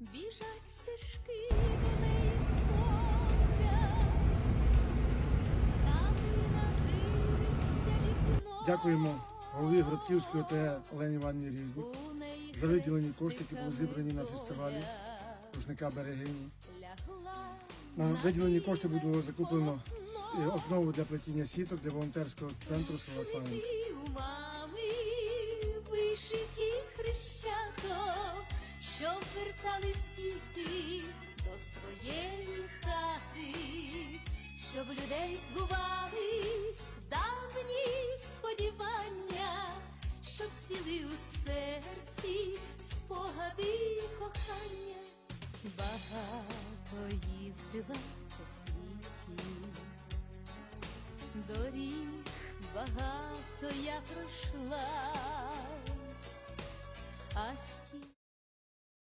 біжать стежки до неї сходя, Калина дивиться вікно. Дякуємо голові Гродківської ОТГ Олені Іванівні Різні за виділені кошти, які були зібрані на фестивалі рушника берегині. На виділені кошти було закуплено е, основу для плетіння сіток для волонтерського центру села Савинка. Що вертались діти до своєї хати, щоб людей збувались давні сподівання, щоб сіли у серці спогади кохання. Багато їздила по світі. Доріг багато я пройшла, а